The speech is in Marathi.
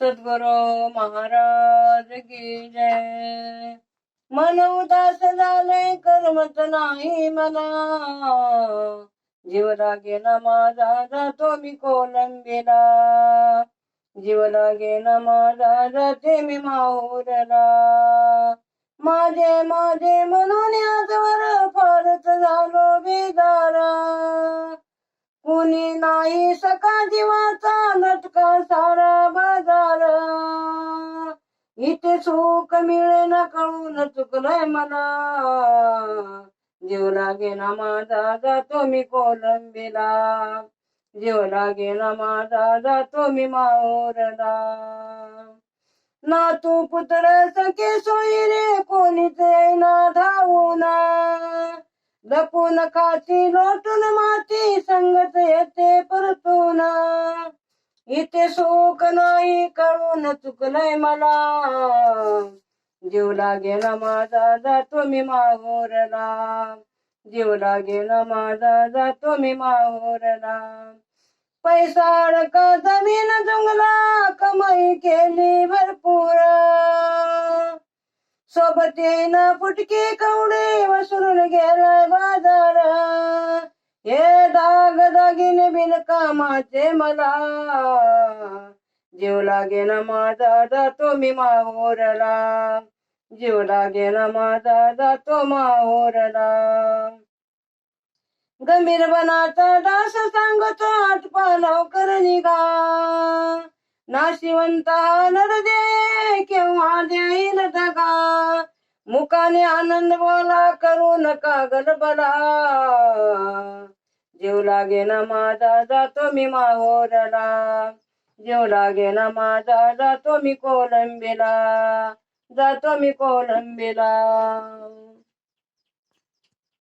सद्गुरु महाराज की जय। मन उदास झाले करमत नाही मला। जीवला गेला ना माझा जातो मी कोलंबीला। जीवला गेला ना माझा जाते मी माहुरला माझे माझे म्हणून आजवर फारच झालो बेदा कोणी नाही सका जीवाचा लटका सारा बाजार. इथे सुख मिळे ना कळून चुकलंय मला. जीव लागे ना माझा जातो मी कोलंबीला. जीव लागे ना माझा जातो मी माऊरला ना तू पुत्र सखे सोयी रे कोणीच धावू ना लपून खाची लोटून माती संगत इथे सुख नाही कळून चुकलंय मला. जीवला गेला माझा जातो मी माहोरला जीवला गेला माझा जातो मी माहोरला पैसा अडका जमीन जुंगला कमाई केली भरपूर. सोबत येईन फुटकी कवडे वसरून गेला बाजार. हे दाग बिनकामाचे कामाचे मला. जीव लागे ना माझा जातो मी माहोरला जीव लागे ना माझा जातो माहोरला गंभीर बनाचा दास सांगतो आटपा लवकर निघा. नाशिवंत नरदे केव्हा देईल दगा. मुखाने आनंद बोला करू नका गलबला. जीव लागे ना माझा जातो मी माहोरला. जीव लागे ना माझा जातो मी कोलंबीला. जातो मी कोलंबीला.